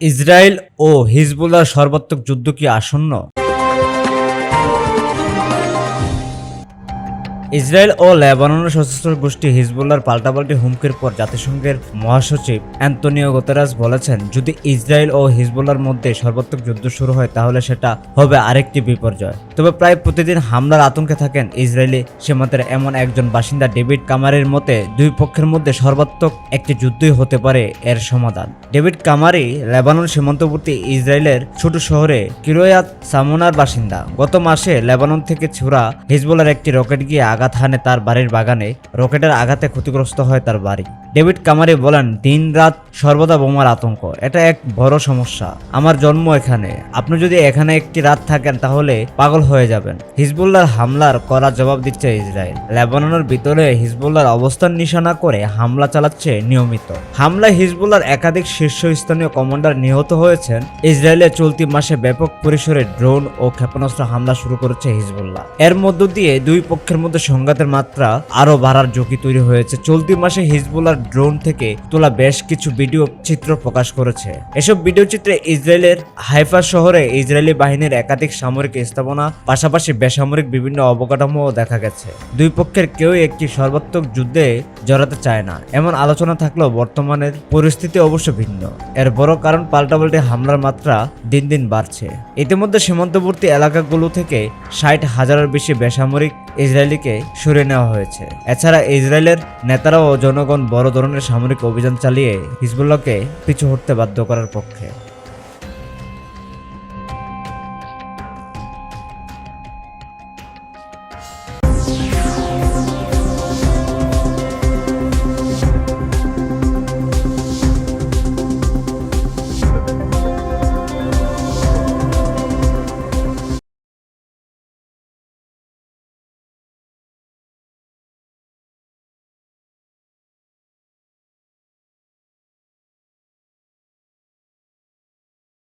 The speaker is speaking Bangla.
ইসরায়েল ও হিজবুল্লার সর্বাত্মক যুদ্ধ কি আসন্ন? ইসরায়েল ও লেবাননের সশস্ত্র গোষ্ঠী হিজবুল্লার পাল্টাপাল্টি হুমকির পর জাতিসংঘের মহাসচিব অ্যান্তনিও গোতেরাস বলেছেন, যদি ইসরায়েল ও হিজবুল্লার মধ্যে সর্বাত্মক যুদ্ধ শুরু হয়, তাহলে সেটা হবে আরেকটি বিপর্যয়। তবে প্রায় প্রতিদিন হামলার আতঙ্কে থাকেন ইসরায়েলি সীমান্তের এমন একজন বাসিন্দা ডেভিড কামারির মতে, দুই পক্ষের মধ্যে সর্বাত্মক একটি যুদ্ধই হতে পারে এর সমাধান। ডেভিড কামারি লেবানন সীমান্তবর্তী ইসরায়েলের ছোট শহরে কিরোয়াত সামোনার বাসিন্দা। গত মাসে লেবানন থেকে ছুরা হিজবুলার একটি রকেট গিয়ে আঘাত হানে তার বাড়ির বাগানে রকেটের আঘাতে ক্ষতিগ্রস্ত হয় তার বাড়ি। ডেভিড কামারি বলেন, দিন রাত সর্বদা বোমার আতঙ্ক। এটা এক বড় সমস্যা। আমার জন্ম এখানে। আপনি যদি এখানে একটি রাত থাকেন, তাহলে পাগল হয়ে যাবেন। হিজবুল্লার হামলার করা জবাব দিচ্ছে ইসরায়েল। লেবাননের ভিতরে হিজবুল্লার অবস্থান নিশানা করে হামলা চালাচ্ছে নিয়মিত। হামলায় হিজবুল্লার একাধিক শীর্ষস্থানীয় কমান্ডার নিহত হয়েছেন। ইসরায়েলে চলতি মাসে ব্যাপক পরিসরে ড্রোন ও ক্ষেপণাস্ত্র হামলা শুরু করেছে হিজবুল্লাহ। এর মধ্য দিয়ে দুই পক্ষের মধ্যে সংঘাতের মাত্রা আরও বাড়ার ঝুঁকি তৈরি হয়েছে। চলতি মাসে হিজবুল্লার ড্রোন থেকে তোলা বেশ কিছু ভিডিও চিত্র প্রকাশ করেছে। এসব ভিডিও চিত্রে ইসরায়েলের হাইফা শহরে ইসরায়েলি বাহিনীর একাধিক সামরিক স্থাপনা, পাশাপাশি বেসামরিক বিভিন্ন অবকাঠামোও দেখা গেছে। দুই পক্ষের কেউই একটি সর্বাত্মক যুদ্ধে জড়াতে চায় না। এমন আলোচনা থাকলেও বর্তমানের পরিস্থিতি অবশ্য ভিন্ন। এর বড় কারণ পাল্টাপাল্টি হামলার মাত্রা দিন দিন বাড়ছে। ইতিমধ্যে সীমান্তবর্তী এলাকাগুলো থেকে ষাট হাজারের বেশি বেসামরিক ইসরায়েলিকে সরে নেওয়া হয়েছে। এছাড়া ইসরায়েলের নেতারা ও জনগণ বড় ধরনের সামরিক অভিযান চালিয়ে হিজবুল্লাহকে পিছু হটতে বাধ্য করার পক্ষে।